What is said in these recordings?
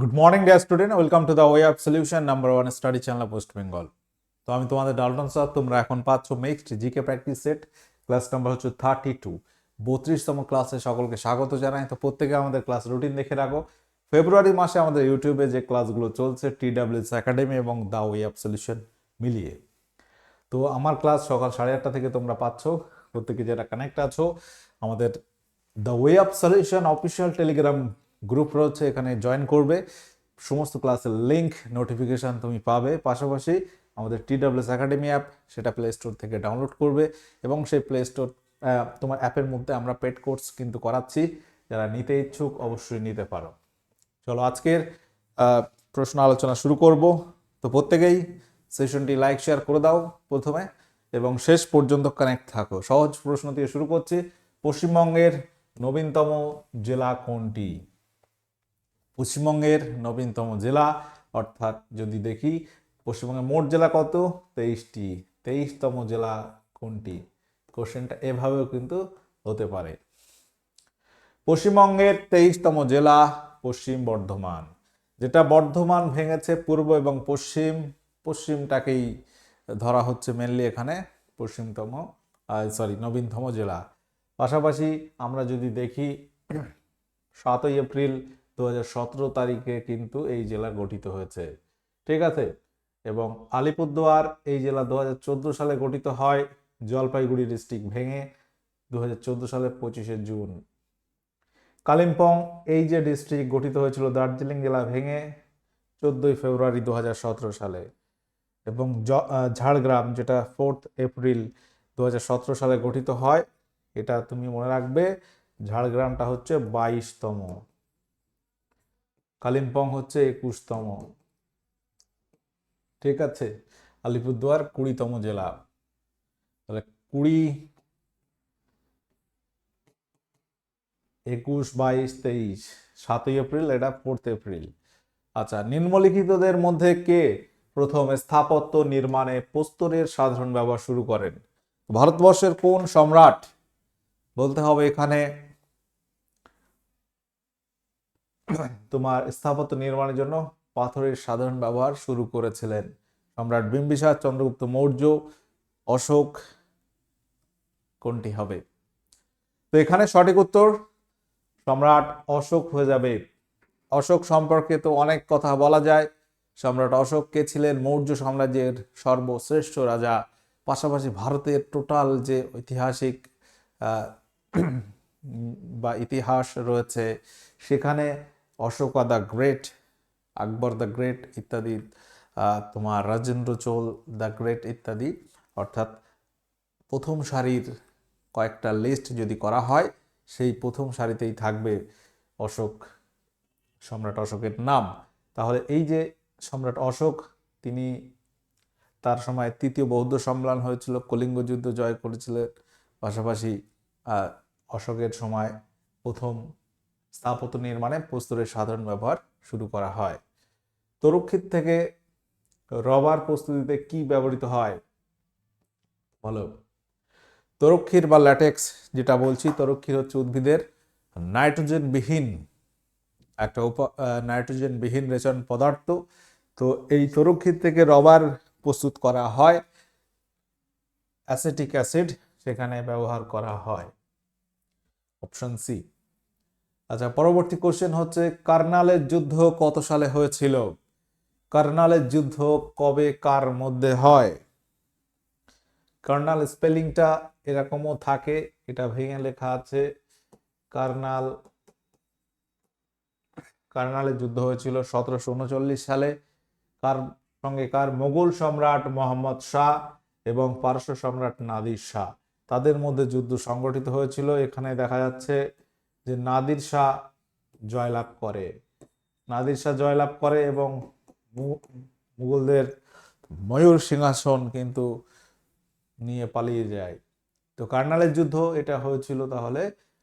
Good morning dear student welcome to the way of solution number one study channel West Bengal তো আমি তোমাদের Dalton sir তোমরা এখন পাচ্ছ next GK practice set class number হচ্ছে thirty two বত্রিশতম ক্লাসে সকলকে স্বাগত জানাই। তো প্রত্যেকে আমাদের ক্লাস রুটিন দেখে রাখো। ফেব্রুয়ারি মাসে আমাদের ইউটিউবে যে ক্লাসগুলো চলছে টি ডাব্লিউএস একাডেমি এবং দ্য ওয়ে অফ সলিউশন মিলিয়ে। তো আমার ক্লাস সকাল সাড়ে আটটা থেকে তোমরা পাচ্ছ। প্রত্যেকে যারা কানেক্ট আছো, আমাদের the way of solution official Telegram group রয়েছে, এখানে জয়েন করবে। সমস্ত ক্লাসের লিঙ্ক নোটিফিকেশান তুমি পাবে। পাশাপাশি আমাদের টি ডাব্লিউএস একাডেমি অ্যাপ সেটা প্লে স্টোর থেকে ডাউনলোড করবে এবং সেই প্লে স্টোর তোমার অ্যাপের মধ্যে আমরা পেড কোর্স কিন্তু করাচ্ছি। যারা নিতে ইচ্ছুক, অবশ্যই নিতে পারো। চলো আজকের প্রশ্ন আলোচনা শুরু করব। তো প্রত্যেকেই সেশনটি লাইক শেয়ার করে দাও প্রথমে এবং শেষ পর্যন্ত কানেক্ট থাকো। সহজ প্রশ্ন দিয়ে শুরু করছি। পশ্চিমবঙ্গের নবীনতম জেলা কোনটি? পশ্চিমবঙ্গের নবীনতম জেলা, অর্থাৎ যদি দেখি পশ্চিমবঙ্গের মোট জেলা কত? তেইশটি। তেইশতম জেলা কোনটি? কোশ্চেনটা এভাবেও কিন্তু হতে পারে। পশ্চিমবঙ্গের তেইশতম জেলা পশ্চিম বর্ধমান। যেটা বর্ধমান ভেঙেছে পূর্ব এবং পশ্চিম, পশ্চিমটাকেই ধরা হচ্ছে মেনলি এখানে পশ্চিমতম সরি নবীনতম জেলা। পাশাপাশি আমরা যদি দেখি, সাতই এপ্রিল দু হাজার সতেরো তারিখে কিন্তু এই জেলা গঠিত হয়েছে। ঠিক আছে? এবং আলিপুরদুয়ার এই জেলা দু হাজার চোদ্দ সালে গঠিত হয় জলপাইগুড়ি ডিস্ট্রিক্ট ভেঙে দু হাজার চোদ্দ সালে পঁচিশে জুন। কালিম্পং এই যে ডিস্ট্রিক্ট গঠিত হয়েছিল দার্জিলিং জেলা ভেঙে চোদ্দোই ফেব্রুয়ারি দু হাজার সতেরো সালে এবং ঝাড়গ্রাম যেটা ফোর্থ এপ্রিল দু হাজার সতেরো সালে গঠিত হয়, এটা তুমি মনে রাখবে, ঝাড়গ্রামটা হচ্ছে বাইশতম। কালিম্পং হচ্ছে একুশতম। ঠিক আছে? আলিপুরদুয়ার কুড়িতম জেলা। তাহলে কুড়ি, একুশ, বাইশ, তেইশ, সাতই এপ্রিল, এটা ফোর্থ এপ্রিল। আচ্ছা নিম্নলিখিতদের মধ্যে কে প্রথম স্থাপত্য নির্মাণে প্রস্তরের সাধারণ ব্যবহার শুরু করেন? ভারতবর্ষের কোন সম্রাট? বলতে হবে এখানে তোমার স্থাপত্য নির্মাণের জন্য পাথরের সাধারণ ব্যবহার শুরু করেছিলেন সম্রাট বিম্বিসার চন্দ্রগুপ্ত মৌর্য, অশোক কোনটি হবে? তো এখানে সঠিক উত্তর, সম্রাট অশোক হয়ে যাবে। অশোক সম্পর্কে তো অনেক কথা বলা যায়। সম্রাট অশোক কে ছিলেন? মৌর্য সাম্রাজ্যের সর্বশ্রেষ্ঠ রাজা। পাশাপাশি ভারতের টোটাল যে ঐতিহাসিক বা ইতিহাস রয়েছে, সেখানে Ashoka the great Akbar the great ইত্যাদি তোমার রাজেন্দ্র চোল দ্য গ্রেট ইত্যাদি। অর্থাৎ প্রথম সারির কয়েকটা লিস্ট যদি করা হয়, সেই প্রথম সারিতেই থাকবে অশোক, সম্রাট অশোকের নাম। তাহলে এই যে সম্রাট অশোক, তিনি তার সময় তৃতীয় বৌদ্ধ সম্মেলন হয়েছিল, কলিঙ্গ যুদ্ধ জয় করেছিলেন। পাশাপাশি অশোকের সময় প্রথম স্থাপত্য নির্মাণে প্রস্তরের সাধারণ ব্যবহার শুরু করা হয়। তরুক্ষিত থেকে রবার প্রস্তুতিতে কি ব্যবহৃত হয়? বলো। তরক্ষীর বা ল্যাটেক্স যেটা বলছি, তরক্ষীর হচ্ছে উদ্ভিদের নাইট্রোজেনবিহীন একটা উপ নাইট্রোজেনবিহীন রেচন পদার্থ। তো এই তরক্ষীর থেকে রবার প্রস্তুত করা হয়। অ্যাসিটিক অ্যাসিড সেখানে ব্যবহার করা হয়। Option C. আচ্ছা পরবর্তী কোশ্চেন হচ্ছে, কার্নালের যুদ্ধ কত সালে হয়েছিল? কার্নালের যুদ্ধ কবে কার মধ্যে হয়? কার্নাল স্পেলিংটা এরকমও থাকে, এটা ভেঙে লেখা আছে, কার্নাল, কার্নালের যুদ্ধ হয়েছিল সতেরোশো উনচল্লিশ সালে। কার সঙ্গে কার? মোগল সম্রাট মোহাম্মদ শাহ এবং পারস্য সম্রাট নাদির শাহ। তাদের মধ্যে যুদ্ধ সংগঠিত হয়েছিল, এখানে দেখা যাচ্ছে যে নাদির শাহ জয়লাভ করে। নাদির শাহ জয়লাভ করে এবং মুঘলদের ময়ূর সিংহাসন কিন্তু নিয়ে পালিয়ে যায়। তো কার্নালের যুদ্ধ এটা হয়েছিল তাহলে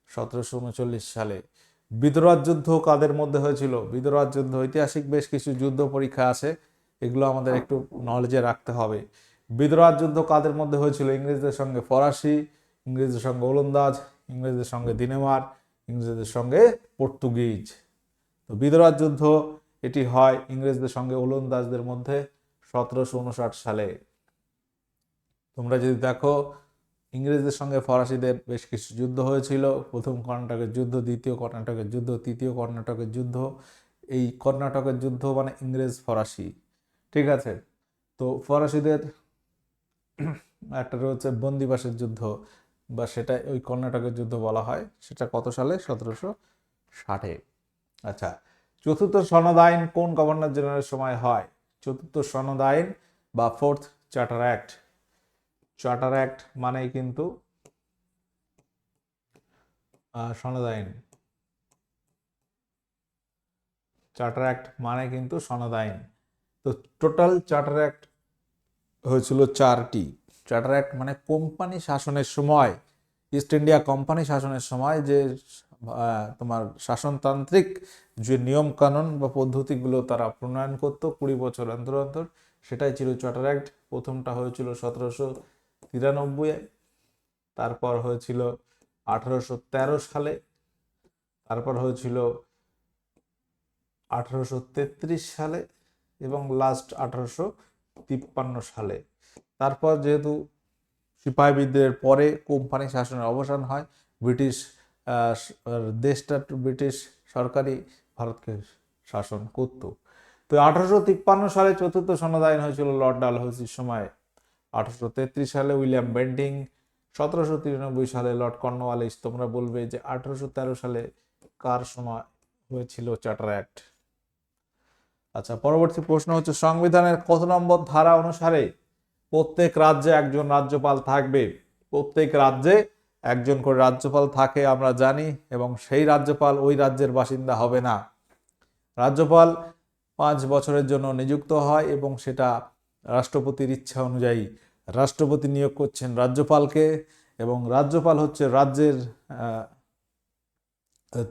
সতেরোশো উনচল্লিশ সালে। বিদ্রোহ যুদ্ধ কাদের মধ্যে হয়েছিল? বিদ্রোহ যুদ্ধ ঐতিহাসিক বেশ কিছু যুদ্ধ পরীক্ষা আছে, এগুলো আমাদের একটু নলেজে রাখতে হবে। বিদ্রোহ যুদ্ধ কাদের মধ্যে হয়েছিল? ইংরেজদের সঙ্গে ফরাসি, ইংরেজদের সঙ্গে ওলন্দাজ, ইংরেজদের সঙ্গে দিনেমার ইংরেজদের সঙ্গে পর্তুগিজ। তো বিদ্রোহ যুদ্ধ এটি হয় ইংরেজদের সঙ্গে ওলন্দাজদের মধ্যে সতেরোশো উনষাট সালে। তোমরা যদি দেখো, ইংরেজদের সঙ্গে ফরাসিদের বেশ কিছু যুদ্ধ হয়েছিল। প্রথম কর্ণাটকের যুদ্ধ, দ্বিতীয় কর্ণাটকের যুদ্ধ, তৃতীয় কর্ণাটকের যুদ্ধ। এই কর্ণাটকের যুদ্ধ মানে ইংরেজ ফরাসি। ঠিক আছে? তো ফরাসিদের একটা রয়েছে বন্দিবাসের যুদ্ধ। বা সেটা ওই কর্ণাটকের যুদ্ধ বলা হয়, সেটা কত সালে? সতেরোশো ষাটে। আচ্ছা চতুর্থ সনদ আইন কোন গভর্নর জেনারেলের সময় হয়? চতুর্থ সনদ আইন বা fourth charter act. Charter act মানেই কিন্তু সনদ আইন। চার্টার অ্যাক্ট মানে কিন্তু সনদ আইন। তো টোটাল চার্টার অ্যাক্ট হয়েছিল চারটি। চার্টার অ্যাক্ট মানে কোম্পানি শাসনের সময় ইস্ট ইন্ডিয়া কোম্পানি শাসনের সময় যে তোমার শাসনতান্ত্রিক যে নিয়ম কানুন বা পদ্ধতিগুলো তারা প্রণয়ন করতো কুড়ি বছর অন্তর অন্তর, সেটাই ছিল চার্টার অ্যাক্ট প্রথমটা হয়েছিল সতেরোশো তিরানব্বই, তারপর হয়েছিল আঠারোশো তেরো সালে, তারপর হয়েছিল আঠারোশো তেত্রিশ সালে এবং লাস্ট আঠারোশো তিপ্পান্ন সালে। তারপর যেহেতু সিপাহী বিদ্রোহের পরে কোম্পানি শাসনের অবসান হয়, ব্রিটিশ দেশটা ব্রিটিশ সরকারি ভারতকে শাসন করত। তো আঠারোশো তিপ্পান্ন সালে চতুর্থ সনদ আইন হয়েছিল লর্ড ডালহৌসির সময়। আঠারোশো তেত্রিশ সালে উইলিয়াম বেন্ডিং সতেরোশো তিরানব্বই সালে লর্ড কর্নওয়ালিস, তোমরা বলবে যে আঠারোশো তেরো সালে কার সময় হয়েছিল চার্টার অ্যাক্ট? আচ্ছা পরবর্তী প্রশ্ন হচ্ছে, সংবিধানের কত নম্বর ধারা অনুসারে প্রত্যেক রাজ্যে একজন রাজ্যপাল থাকবে। প্রত্যেক রাজ্যে একজন করে রাজ্যপাল থাকে, আমরা জানি, এবং সেই রাজ্যপাল ওই রাজ্যের বাসিন্দা হবে না। রাজ্যপাল পাঁচ বছরের জন্য নিযুক্ত হয় এবং সেটা রাষ্ট্রপতির ইচ্ছা অনুযায়ী রাষ্ট্রপতি নিয়োগ করছেন রাজ্যপালকে, এবং রাজ্যপাল হচ্ছে রাজ্যের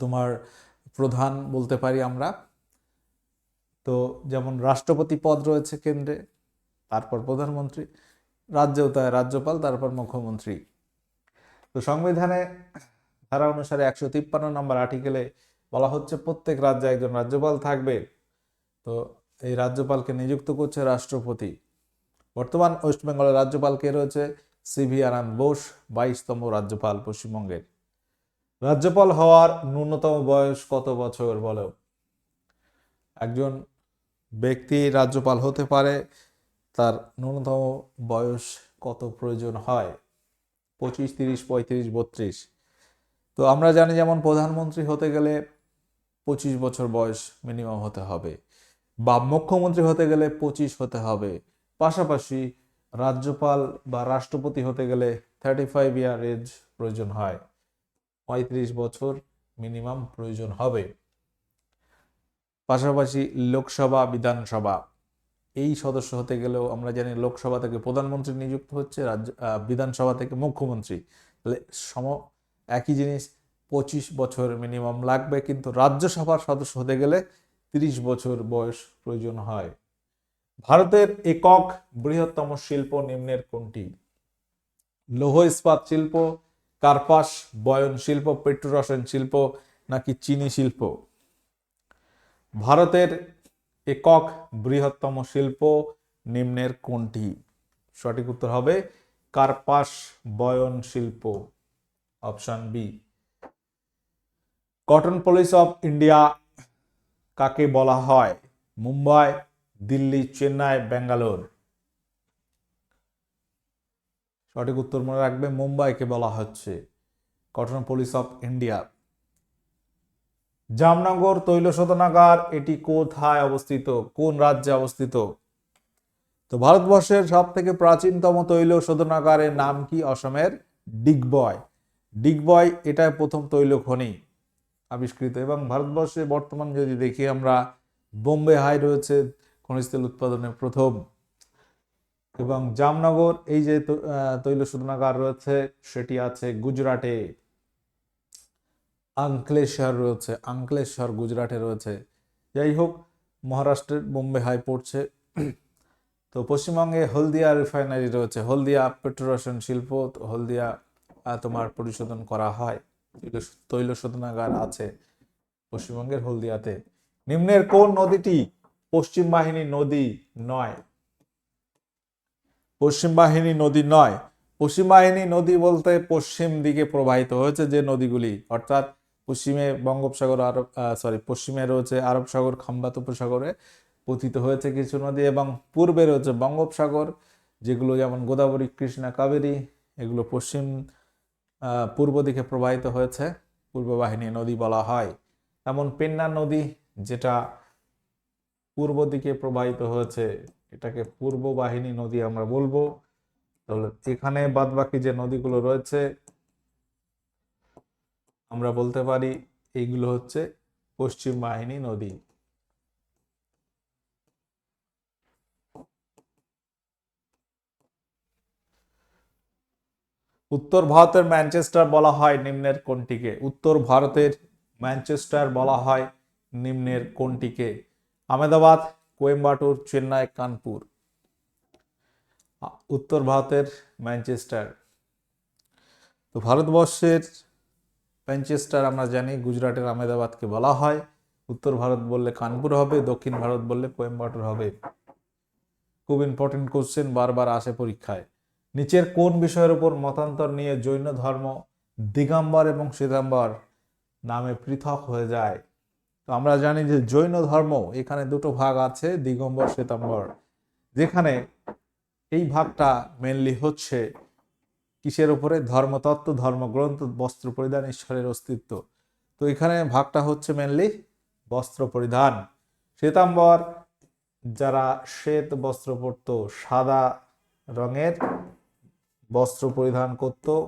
তোমার প্রধান বলতে পারি আমরা। তো যেমন রাষ্ট্রপতি পদ রয়েছে কেন্দ্রে তারপর প্রধানমন্ত্রী, রাজ্যেও তাই রাজ্যপাল, তারপর মুখ্যমন্ত্রী। তো সংবিধানে ধারা অনুসারে একশো তিপ্পান্ন নম্বর আর্টিকেলে বলা হচ্ছে, প্রত্যেক রাজ্যে একজন রাজ্যপাল থাকবে। তো এই রাজ্যপালকে নিযুক্ত করছে রাষ্ট্রপতি। বর্তমান ওয়েস্ট বেঙ্গলের রাজ্যপাল কে রয়েছে? সিভি আনন্দ বোস, বাইশতম রাজ্যপাল পশ্চিমবঙ্গের। রাজ্যপাল হওয়ার ন্যূনতম বয়স কত বছর বলো একজন ব্যক্তি রাজ্যপাল হতে পারে তার ন্যূনতম বয়স কত প্রয়োজন হয়? পঁচিশ, তিরিশ, পঁয়ত্রিশ, বত্রিশ। তো আমরা জানি যেমন প্রধানমন্ত্রী হতে গেলে পঁচিশ বছর বয়স মিনিমাম হতে হবে। বা মুখ্যমন্ত্রী হতে গেলে পঁচিশ হতে হবে। পাশাপাশি রাজ্যপাল বা রাষ্ট্রপতি হতে গেলে থার্টি ফাইভ ইয়ার এজ প্রয়োজন হয়। পঁয়ত্রিশ বছর মিনিমাম প্রয়োজন হবে। পাশাপাশি লোকসভা, বিধানসভা। এই সদস্য হতে গেলেও আমরা জানি লোকসভা থেকে প্রধানমন্ত্রী নিযুক্ত হচ্ছে, রাজ্য বিধানসভা থেকে মুখ্যমন্ত্রী। তাহলে সম, একই জিনিস, পঁচিশ বছর মিনিমাম লাগবে, কিন্তু রাজ্যসভার সদস্য হতে গেলে তিরিশ বছর বয়স প্রয়োজন হয়। ভারতের একক বৃহত্তম শিল্প নিম্নের কোনটি? লৌহ ইস্পাত শিল্প, কার্পাস, বয়ন শিল্প, পেট্রোরসায়ন শিল্প, নাকি চিনি শিল্প? ভারতের একক বৃহত্তম শিল্প নিম্নের কোনটি? সঠিক উত্তর হবে কার্পাস বয়ন শিল্প। Option B. Cottonopolis of India কাকে বলা হয়? মুম্বাই, দিল্লি, চেন্নাই, ব্যাঙ্গালোর। সঠিক উত্তর মনে রাখবে, মুম্বাইকে বলা হচ্ছে। Cottonopolis of India. জামনগর তৈল শোধনাগার এটি কোথায় অবস্থিত? কোন রাজ্যে অবস্থিত? তো ভারতবর্ষের সব থেকে প্রাচীনতম তৈল শোধনাগারের নাম কি অসমের? ডিগবয়। ডিগবয় এটাই প্রথম তৈল খনি আবিষ্কৃত এবং ভারতবর্ষে বর্তমান যদি দেখি আমরা, বোম্বে হাই রয়েছে, খনিজ তেল উৎপাদনে প্রথম। এবং জামনগর, এই যে তৈল শোধনাগার রয়েছে, সেটি আছে গুজরাটে। আঙ্কলেশ্বর রয়েছে আঙ্কলেশ্বর গুজরাটে রয়েছে। যাই হোক মহারাষ্ট্রের বোম্বে হাই পড়ছে তো পশ্চিমবঙ্গে হলদিয়া রিফাইনারি রয়েছে। হলদিয়া পেট্রোরসায়ন শিল্প, হলদিয়া তোমার পরিশোধন করা হয়। তৈল শোধনাগার আছে পশ্চিমবঙ্গের হলদিয়াতে। নিম্নের কোন নদীটি পশ্চিম বাহিনী নদী নয়? পশ্চিম বাহিনী নদী নয়। পশ্চিম বাহিনী নদী বলতে পশ্চিম দিকে প্রবাহিত হয়েছে যে নদীগুলি, অর্থাৎ পশ্চিমে বঙ্গোপসাগর আরব সরি পশ্চিমে রয়েছে আরব সাগর, খাম্বাত উপসাগরে পতিত হয়েছে কিছু নদী এবং পূর্বে রয়েছে বঙ্গোপসাগর, যেগুলো যেমন গোদাবরী, কৃষ্ণা, কাবেরী, এগুলো পশ্চিম পূর্ব দিকে প্রবাহিত হয়েছে। পূর্ব বাহিনী নদী বলা হয়। এমন পেন্না নদী যেটা পূর্ব দিকে প্রবাহিত হয়েছে, এটাকে পূর্ব বাহিনী নদী আমরা বলব। তাহলে এখানে বাদবাকি যে নদীগুলো রয়েছে আমরা বলতে পারি এইগুলো হচ্ছে পশ্চিম বাহিনী নদী। উত্তর ভারতের ম্যানচেস্টার বলা হয় নিম্নের কোনটিকে? উত্তর ভারতের ম্যানচেস্টার বলা হয় নিম্নের কোনটিকে? আহমেদাবাদ, কোয়েম্বাটুর, চেন্নাই, কানপুর। উত্তর ভারতের ম্যানচেস্টার। তো ভারতবর্ষের ম্যানচেস্টার আমরা জানি, গুজরাটের আহমেদাবাদকে বলা হয়। উত্তর ভারত বললে কানপুর হবে, দক্ষিণ ভারত বললে কোয়েম্বাটোর হবে। খুব ইম্পর্টেন্ট কোশ্চেন বারবার আসে পরীক্ষায়। নিচের কোন বিষয়ের উপর মতান্তর নিয়ে জৈন ধর্ম দিগম্বর এবং শ্বেতাম্বর নামে পৃথক হয়ে যায়? তো আমরা জানি যে জৈন ধর্ম, এখানে দুটো ভাগ আছে, দিগম্বর শ্বেতাম্বর যেখানে এই ভাগটা মেনলি হচ্ছে কিসের উপরে? ধর্মতত্ত্ব, ধর্মগ্রন্থ, বস্ত্র পরিধান, ঈশ্বরের অস্তিত্ব। তো এখানে ভাগটা হচ্ছে মেনলি বস্ত্র পরিধান। শ্বেতাম্বর, যারা শ্বেত বস্ত্র পরত, সাদা রঙের বস্ত্র পরিধান করত।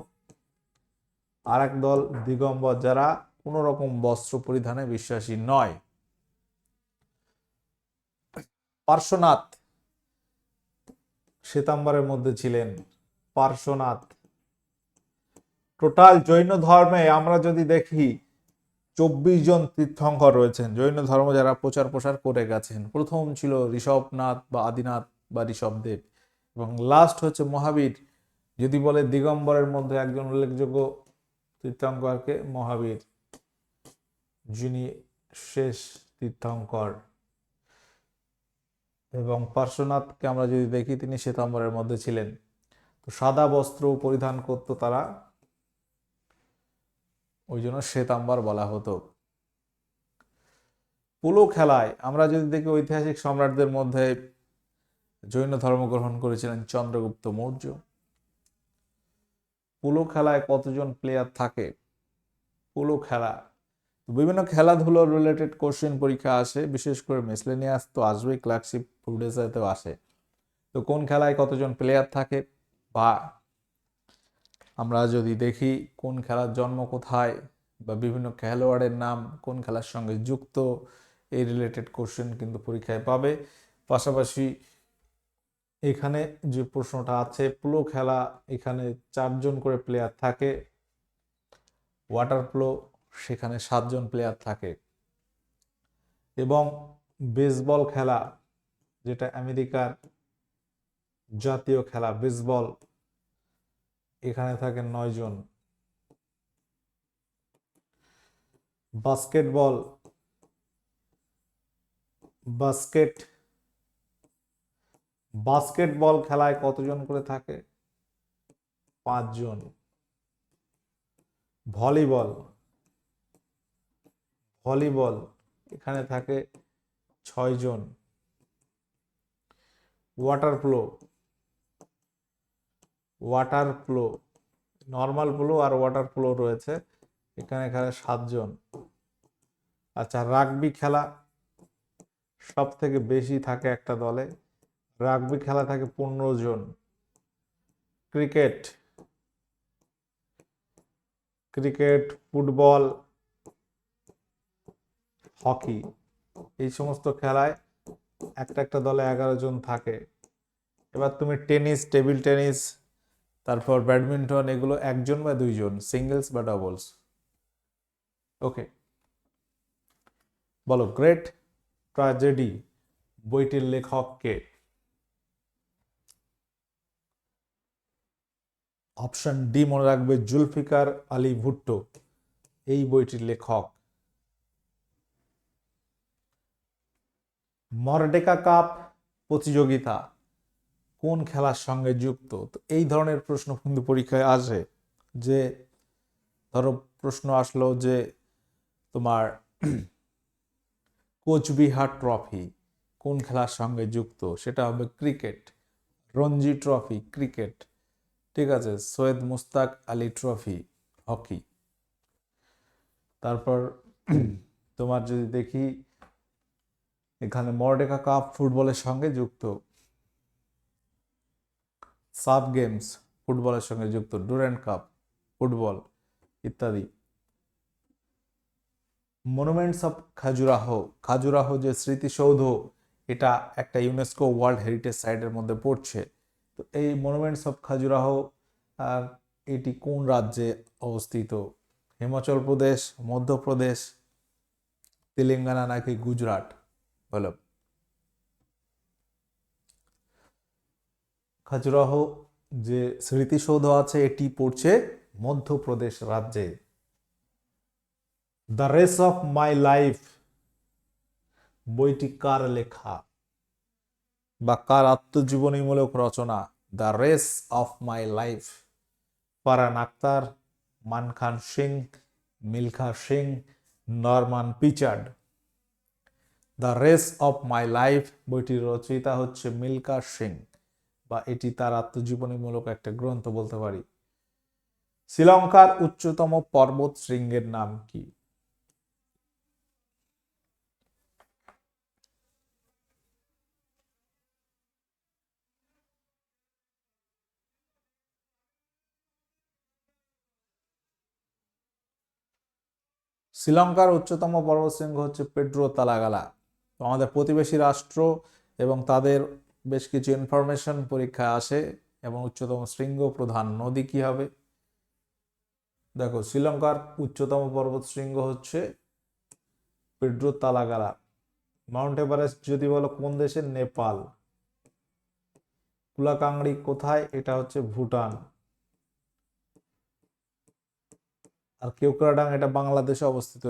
আর দল, দিগম্বর, যারা কোনো রকম বস্ত্র পরিধানে বিশ্বাসী নয়। পার্শ্বনাথ, শ্বেতাম্বরের মধ্যে ছিলেন পার্শ্বনাথ। টোটাল জৈন ধর্মে আমরা যদি দেখি, চব্বিশ জন তীর্থঙ্কর রয়েছেন। জৈন ধর্ম যারা প্রচার প্রসার করে গেছেন, প্রথম ছিল ঋষভনাথ বা আদিনাথ বা ঋষভদেব এবং লাস্ট হচ্ছে মহাবীর। যদি বলে দিগম্বরের মধ্যে একজন উল্লেখযোগ্য তীর্থঙ্করকে, মহাবীর, যিনি শেষ তীর্থঙ্কর। এবং পার্শ্বনাথকে আমরা যদি দেখি, তিনি শ্বেতাম্বরের মধ্যে ছিলেন। তো সাদা বস্ত্র পরিধান করত তারা। ওই জন্য শ্বেতাম্বর বলা হতো। পোলো খেলায় আমরা যদি দেখি ঐতিহাসিক সম্রাটদের মধ্যে জৈন ধর্ম গ্রহণ করেছিলেন চন্দ্রগুপ্ত মৌর্য। পোলো খেলায় কতজন প্লেয়ার থাকে? পোলো খেলা। বিভিন্ন খেলাধুলো রিলেটেড কোশ্চেন পরীক্ষা আসে, বিশেষ করে মিসলেনিয়াস তো আসবেই ক্লার্কশিপ ফুডেসাতেও আসে। তো কোন খেলায় কতজন প্লেয়ার থাকে? বা আমরা যদি দেখি কোন খেলার জন্ম কোথায় বা বিভিন্ন খেলোয়াড়ের নাম কোন খেলার সঙ্গে যুক্ত, এই রিলেটেড কোশ্চেন কিন্তু পরীক্ষায় পাবে। পাশাপাশি এখানে যে প্রশ্নটা আছে, প্লো খেলা এখানে চারজন করে প্লেয়ার থাকে ওয়াটার প্লো সেখানে সাতজন প্লেয়ার থাকে এবং বেসবল খেলা, যেটা আমেরিকার জাতীয় খেলা বেসবল এখানে থাকে নয় জন। বাস্কেটবল, বাস্কেট, বাস্কেটবল খেলায় কতজন করে থাকে? পাঁচজন। ভলিবল ভলিবল, এখানে থাকে ছয়জন। Water polo water polo normal polo আর ওয়াটার প্লো রয়েছে। এখানে এখানে সাতজন। আচ্ছা রাগবি খেলা সব থেকে বেশি থাকে একটা দলে। রাগবি খেলা থাকে পনেরো জন। ক্রিকেট ক্রিকেট ফুটবল হকি এই সমস্ত খেলায় একটা একটা দলে এগারো জন থাকে। এবার তুমি টেনিস টেবিল টেনিস তারপর ব্যাডমিন্টন, এগুলো একজন বা দুইজন সিঙ্গেলস বা ডাবলস ওকে বলো গ্রেট ট্র্যাজেডি বইটির লেখক কে অপশন ডি মনে রাখবে, জুলফিকার আলী ভুট্টো, এই বইটির লেখক। মরডেকা কাপ প্রতিযোগিতা। কোন খেলার সঙ্গে যুক্ত? তো এই ধরনের প্রশ্ন কিন্তু পরীক্ষায় আসে যে, ধরো প্রশ্ন আসলো যে, তোমার কোচবিহার ট্রফি কোন খেলার সঙ্গে যুক্ত? সেটা হবে ক্রিকেট। Ranji trophy, cricket. ঠিক আছে, সৈয়দ মুস্তাক আলী ট্রফি, হকি। তারপর তোমার যদি দেখি, এখানে মর্ডেকা কাপ ফুটবলের সঙ্গে যুক্ত। সাব গেমস ফুটবলের সঙ্গে যুক্ত ডুরেন্ট কাপ ফুটবল ইত্যাদি। মনুমেন্টস অফ খাজুরাহ খাজুরাহ যে স্মৃতিসৌধ, এটা একটা ইউনেস্কো ওয়ার্ল্ড হেরিটেজ সাইটের মধ্যে পড়ছে। তো এই মনুমেন্টস অফ খাজুরাহ এটি কোন রাজ্যে অবস্থিত? হিমাচল প্রদেশ মধ্যপ্রদেশ তেলেঙ্গানা নাকি গুজরাট? বলো। খাজুরাহ যে স্মৃতিসৌধ আছে, এটি পড়ছে মধ্যপ্রদেশ রাজ্যে। The race of my life বইটি কার লেখা বা কার আত্মজীবনীমূলক রচনা? The race of my life Farhan Akhtar, Makhan Singh, Milkha Singh, Norman Pritchard. The race of my life বইটির রচয়িতা হচ্ছে মিলকা সিং। বা এটি তার আত্মজীবনীমূলক একটা গ্রন্থ বলতে পারি। শ্রীলঙ্কার উচ্চতম পর্বত শৃঙ্গের নাম কি? শ্রীলঙ্কার উচ্চতম পর্বত পর্বতশৃঙ্গ হচ্ছে পেড্রো তালাগালা। আমাদের প্রতিবেশী রাষ্ট্র এবং তাদের বেশ কিছু ইনফরমেশন পরীক্ষা আসে এবং উচ্চতম শৃঙ্গ প্রধান নদী কি হবে? দেখো, শ্রীলঙ্কার উচ্চতম পর্বত শৃঙ্গ হচ্ছে পেড্রো তালাগালা। মাউন্ট এভারেস্ট যদি বলো কোন দেশের নেপাল। কুলাকাংড়ি কোথায়? এটা হচ্ছে ভুটান। আর কেওক্রাডাং এটা বাংলাদেশে অবস্থিত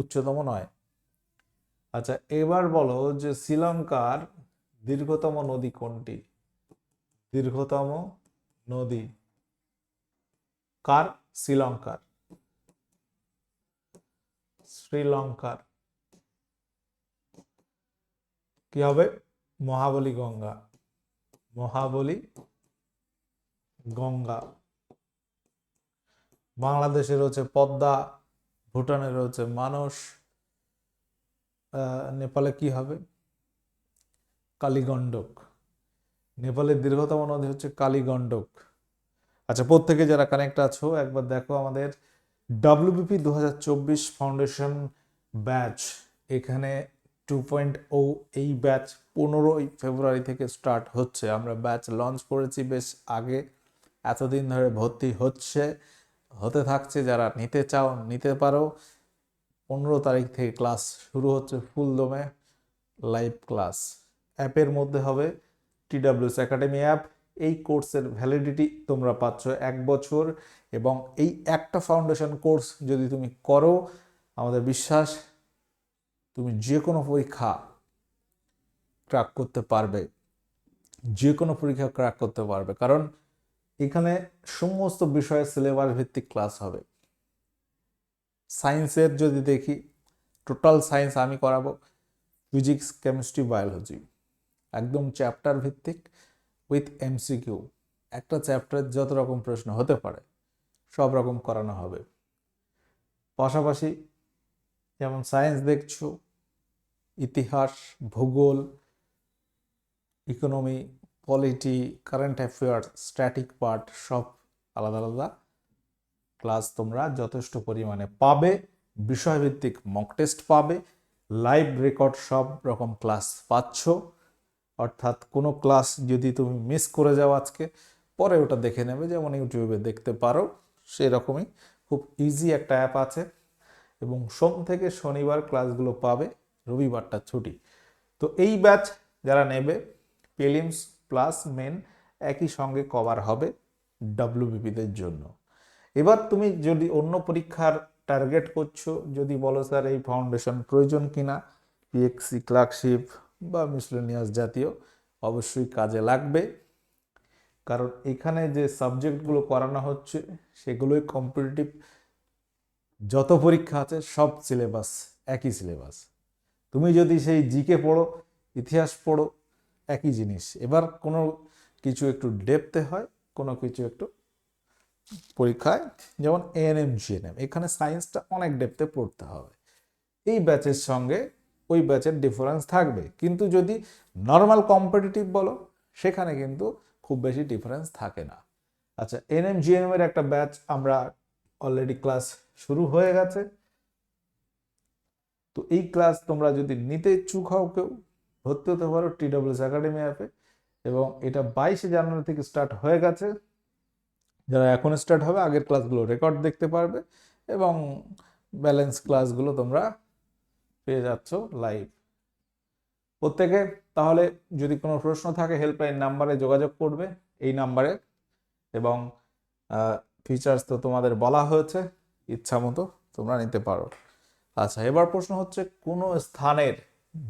উচ্চতম নয়। আচ্ছা এবার বলো যে শ্রীলঙ্কার দীর্ঘতম নদী কোনটি? দীর্ঘতম নদী কার? শ্রীলঙ্কার। শ্রীলঙ্কার। কি হবে? মহাবলী গঙ্গা। মহাবলী গঙ্গা। বাংলাদেশের হচ্ছে পদ্মা ভুটানের হচ্ছে মানুষ নেপালে কি হবে? কালীগণ্ডক। নেপালের দীর্ঘতম নদী হচ্ছে কালীগণ্ডক। আচ্ছা প্রত্যেকে যারা কানেক্ট আছো, একবার দেখো আমাদের ডাব্লিউবিপি দু ফাউন্ডেশন ব্যাচ এখানে টু পয়েন্ট ও এই ব্যাচ পনেরোই ফেব্রুয়ারি থেকে স্টার্ট হচ্ছে। আমরা ব্যাচ লঞ্চ করেছি বেশ আগে। এতদিন ধরে ভর্তি হচ্ছে। হতে থাকছে যারা নিতে চাও, নিতে পারো। পনেরো তারিখ থেকে ক্লাস শুরু হচ্ছে ফুল দমে লাইভ ক্লাস অ্যাপের মধ্যে হবে টিডাব্লিউএস একাডেমি অ্যাপ। এই কোর্সের ভ্যালিডিটি তোমরা পাচ্ছ এক বছর এবং এই একটা ফাউন্ডেশন কোর্স যদি তুমি করো, আমাদের বিশ্বাস তুমি যে কোনো পরীক্ষা ক্র্যাক করতে পারবে। যে কোনো পরীক্ষা ক্র্যাক করতে পারবে। কারণ এখানে সমস্ত বিষয়ে সিলেবাস ভিত্তিক ক্লাস হবে। সায়েন্সের যদি দেখি টোটাল সায়েন্স আমি করাবো ফিজিক্স কেমিস্ট্রি বায়োলজি একদম চ্যাপ্টার ভিত্তিক উইথ এমসিকিউ একটা চ্যাপ্টার যত রকম প্রশ্ন হতে পারে, সব রকম করানো হবে। পাশাপাশি যেমন সায়েন্স দেখছ, ইতিহাস, ভূগোল economy polity current affairs static part সব আলাদা আলাদা। ক্লাস তোমরা যথেষ্ট পরিমাণে পাবে, বিষয়ভিত্তিক মক টেস্ট পাবে লাইভ রেকর্ড সব রকম ক্লাস পাচ্ছ। অর্থাৎ কোনো ক্লাস যদি তুমি মিস করে যাও আজকে, পরে ওটা দেখে নেবে, যেমন ইউটিউবে দেখতে পারো, সেরকমই। খুব ইজি একটা অ্যাপ আছে এবং সোম থেকে শনিবার ক্লাসগুলো পাবে, রবিবারটা ছুটি। তো এই ব্যাচ যারা নেবে প্রিলিমস প্লাস মেন একই সঙ্গে কভার হবে ডাব্লিউবিপিদের জন্য। এবার তুমি যদি অন্য পরীক্ষার টার্গেট করছ, যদি বলো স্যার এই ফাউন্ডেশন প্রয়োজন কিনা পিএক্সি ক্লার্কশিপ বা মিসলেনিয়াস জাতীয় অবশ্যই কাজে লাগবে। কারণ এখানে যে সাবজেক্টগুলো করানো হচ্ছে, সেগুলোই কম্পিটিটিভ যত পরীক্ষা আছে, সব সিলেবাস একই সিলেবাস তুমি যদি সেই জিকে পড়ো, ইতিহাস পড়ো, একই জিনিস। এবার কোনো কিছু একটু ডেপতে হয়, কোনো কিছু একটু পরীক্ষায়, যেমন এএনএম জিএনএম এখানে সায়েন্সটা অনেক ডেপতে পড়তে হবে। এই ব্যাচের সঙ্গে ওই ব্যাচের ডিফারেন্স থাকবে। কিন্তু যদি নর্মাল কম্পিটিটিভ বলো, সেখানে কিন্তু খুব বেশি ডিফারেন্স থাকে না। আচ্ছা এনএম জিএনএম এর একটা ব্যাচ আমরা অলরেডি ক্লাস শুরু হয়ে গেছে। তো এই ক্লাস তোমরা যদি নিতে ইচ্ছুক হও কেউ, ভর্তি হতে পারো টিডব্লিউএস একাডেমি অ্যাপে এবং এটা বাইশে জানুয়ারি থেকে স্টার্ট হয়ে গেছে। যারা এখন স্টার্ট হবে, আগের ক্লাসগুলো রেকর্ড দেখতে পারবে। এবং ব্যালেন্স ক্লাসগুলো তোমরা পেয়ে যাচ্ছ লাইভ প্রত্যেকে তাহলে যদি কোনো প্রশ্ন থাকে হেল্পলাইন নাম্বারে যোগাযোগ করবে এই নাম্বারে এবং ফিচার্স তো তোমাদের বলা হয়েছে, ইচ্ছা মতো তোমরা নিতে পারো। আচ্ছা এবার প্রশ্ন হচ্ছে, কোনো স্থানের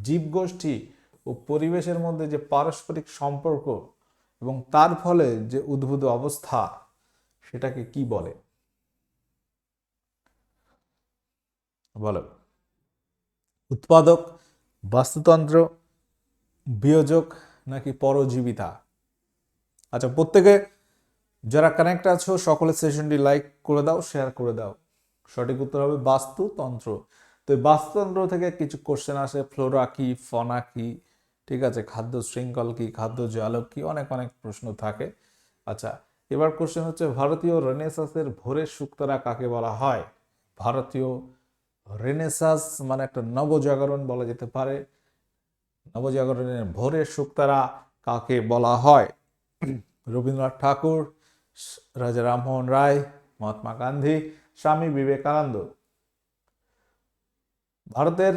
জীবগোষ্ঠী ও পরিবেশের মধ্যে যে পারস্পরিক সম্পর্ক এবং তার ফলে যে উদ্ভূত অবস্থা, সেটাকে কি বলে? বলো। উৎপাদক, বাস্তুতন্ত্র, বিয়োজক নাকি পরজীবিতা? আচ্ছা প্রত্যেকে যারা কানেক্ট আছো, সকলের সেশনটি লাইক করে দাও শেয়ার করে দাও। সঠিক উত্তর হবে বাস্তুতন্ত্র। তো এই বাস্তুতন্ত্র থেকে কিছু কোশ্চেন আসে ফ্লোরা কি ফনা কি, ঠিক আছে, খাদ্য শৃঙ্খল কি, খাদ্য জালক কি, অনেক অনেক প্রশ্ন থাকে। আচ্ছা এবার কোশ্চেন হচ্ছে, ভারতীয় রেনেসাসের ভোরের শুক্তারা কাকে বলা হয়? ভারতীয় রেনেসাস মানে একটা নবজাগরণ বলা যেতে পারে। নবজাগরণের ভোরের শুক্তারা কাকে বলা হয়? রবীন্দ্রনাথ ঠাকুর, রাজা রামমোহন রায়, মহাত্মা গান্ধী, স্বামী বিবেকানন্দ। ভারতের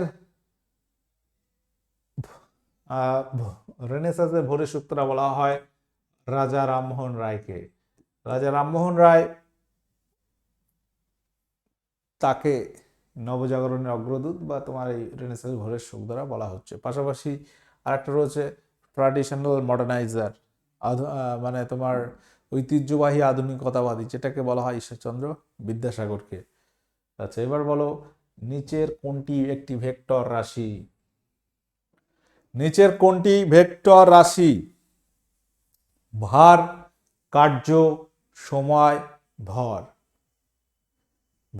রেনেসাসের ভোরের শুক্তারা বলা হয় রাজা রামমোহন রায়কে। রাজা রামমোহন রায় তাকে নবজাগরণের অগ্রদূত বা তোমার এই রেনেসাস ঘরের শোক দ্বারা বলা হচ্ছে। পাশাপাশি আরেকটা রয়েছে ট্রাডিশনাল মডার্নাইজার মানে তোমার ঐতিহ্যবাহী আধুনিকতাবাদী, যেটাকে বলা হয় ঈশ্বরচন্দ্র বিদ্যাসাগরকে। আচ্ছা এবার বলো, নিচের কোনটি একটি ভেক্টর রাশি? নিচের কোনটি ভেক্টর রাশি? ভার, কার্য, সময়, ভর।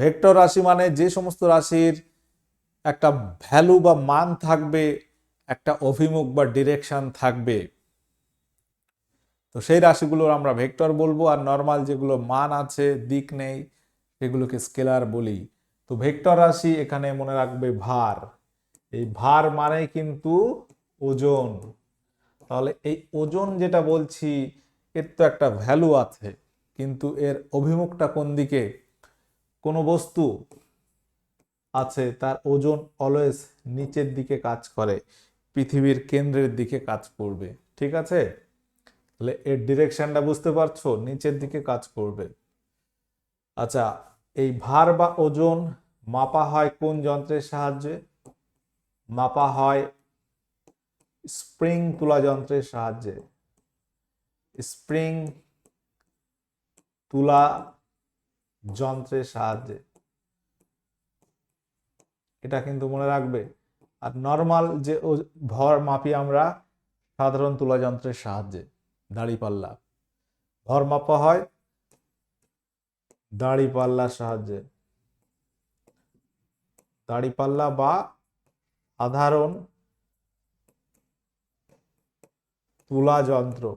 ভেক্টর রাশি মানে যে সমস্ত রাশির একটা ভ্যালু বা মান থাকবে, একটা অভিমুখ বা ডিরেকশন থাকবে। তো সেই রাশিগুলোর আমরা ভেক্টর বলব আর নর্মাল যেগুলো মান আছে, দিক নেই, সেগুলোকে স্কেলার বলি। তো ভেক্টর রাশি এখানে মনে রাখবে ভার। এই ভার মানে কিন্তু ওজন। তাহলে এই ওজন যেটা বলছি, এর তো একটা ভ্যালু আছে, কিন্তু এর অভিমুখটা কোন দিকে? কোনো বস্তু আছে, তার ওজন অলওয়েজ নিচের দিকে কাজ করে, পৃথিবীর কেন্দ্রের দিকে কাজ করবে। ঠিক আছে? তাহলে এর ডিরেকশনটা বুঝতে পারছ? নিচের দিকে কাজ করবে। আচ্ছা এই ভার বা ওজন মাপা হয় কোন যন্ত্রের সাহায্যে? মাপা হয় স্প্রিং তুলা যন্ত্রের সাহায্যে। স্প্রিং তুলা যন্ত্রের সাহায্যে। এটা কিন্তু মনে রাখবে। আর নর্মাল যে ভর মাপি আমরা, সাধারণ তুলা যন্ত্রের সাহায্যে দাড়িপাল্লা ভর মাপা হয় দাড়িপাল্লার সাহায্যে। দাড়িপাল্লা বা সাধারণ তুলা যন্ত্র।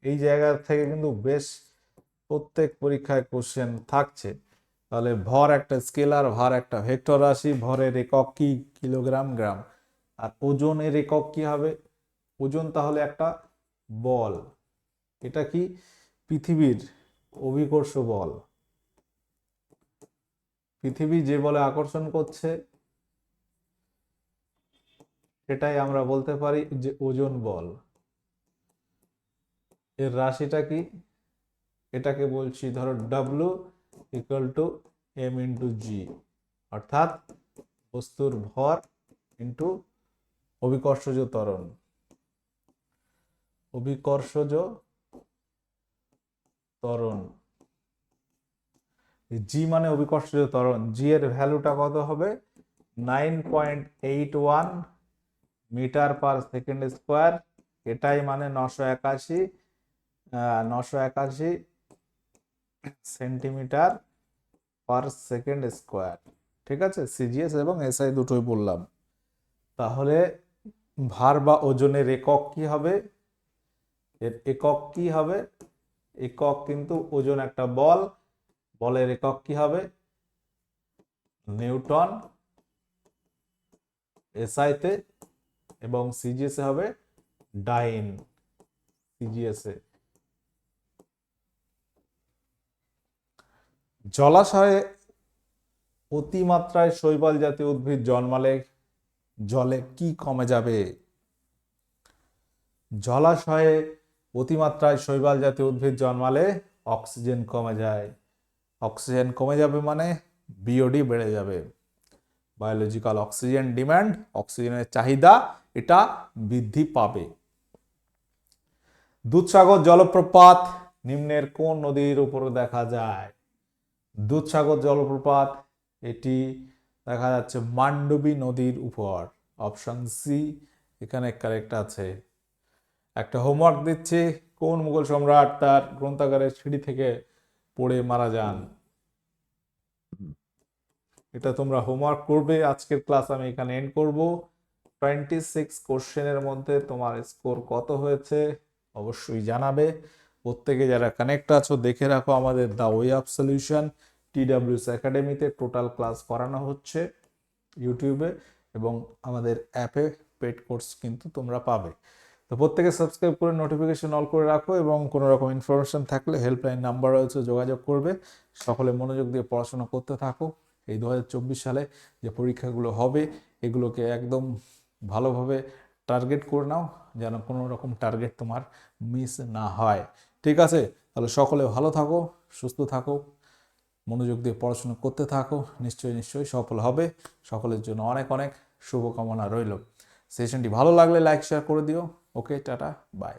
এই জায়গা থেকে কিন্তু বেশ প্রত্যেক পরীক্ষায় কোশ্চেন থাকছে। তাহলে ভর একটা স্কেলার, ভর একটা ভেক্টর রাশি, ভরের একক কি? কিলোগ্রাম, গ্রাম। আর ওজনের একক কি হবে? ওজন তাহলে একটা বল। এটা কি? পৃথিবীর অভিকর্ষ বল। পৃথিবী যে বলে আকর্ষণ করছে, সেটাই আমরা বলতে পারি যে ওজন বল। এর রাশিটা কি? এটাকে বলছি ধরো W equal to M into G অর্থাৎ বস্তুর ভর ইন্টু অভিকর্ষজ ত্বরণ। অভিকর্ষজ ত্বরণ। জি মানে অভিকর্ষজ ত্বরণ। জি এর ভ্যালুটা কত হবে? Nine point eight one metre per second square. এটাই মানে নশো একাশি নশো একাশি সেন্টিমিটার পার সেকেন্ড স্কোয়ার ঠিক আছে? সিজিএস এবং এসআই দুটোই বললাম। তাহলে ভার বা ওজনের একক কি হবে? এর একক কি হবে? একক কিন্তু ওজন একটা বল। বলের একক কি হবে? নিউটন এসআইতে এবং সিজিএস হবে ডাইন। সিজিএস জলাশয়ে অতিমাত্রায় শৈবাল জাতীয় উদ্ভিদ জন্মালে জলে কি কমে যাবে? জলাশয়ে অতিমাত্রায় শৈবাল জাতীয় উদ্ভিদ জন্মালে অক্সিজেন কমে যায়। অক্সিজেন কমে যাবে মানে বিওডি বেড়ে যাবে। বায়োলজিক্যাল অক্সিজেন ডিমান্ড অক্সিজেনের চাহিদা, এটা বৃদ্ধি পাবে। দুধসাগর জলপ্রপাত নিম্নের কোন নদীর উপরে দেখা যায়? দুধসাগর জলপ্রপাত, এটি দেখা যাচ্ছে মান্ডবী নদীর উপর। অপশন সি এখানে কারেক্ট আছে। একটা হোমওয়ার্ক দিচ্ছি, কোন মুঘল সম্রাট তার গ্রন্থাগারের সিঁড়ি থেকে পড়ে মারা যান? এটা তোমরা হোমওয়ার্ক করবে, আজকের ক্লাস আমি এখানে এন্ড করব। টোয়েন্টি সিক্স কোশ্চেনের মধ্যে তোমার স্কোর কত হয়েছে? অবশ্যই জানাবে। প্রত্যেকে যারা কানেক্ট আছো, দেখে রাখো আমাদের the way of solution TWS একাডেমিতে টোটাল ক্লাস করানো হচ্ছে ইউটিউবে এবং আমাদের অ্যাপে পেড কোর্স কিন্তু তোমরা পাবে। তো প্রত্যেকে সাবস্ক্রাইব করে নোটিফিকেশন অল করে রাখো এবং কোনো রকম ইনফরমেশন থাকলে হেল্পলাইন নাম্বার রয়েছে, যোগাযোগ করবে। সকলে মনোযোগ দিয়ে পড়াশোনা করতে থাকো। এই দু হাজার চব্বিশ সালে যে পরীক্ষাগুলো হবে, এগুলোকে একদম ভালোভাবে টার্গেট করে নাও, যেন কোনো রকম টার্গেট তোমার মিস না হয়। ঠিক আছে? তাহলে সকলে ভালো থাকো, সুস্থ থাকো, মনোযোগ দিয়ে পড়াশোনা করতে থাকো, নিশ্চয়ই নিশ্চয়ই সফল হবে। সকলের জন্য অনেক অনেক শুভকামনা রইল। সেশনটি ভালো লাগলে লাইক শেয়ার করে দিও। ওকে টাটা বাই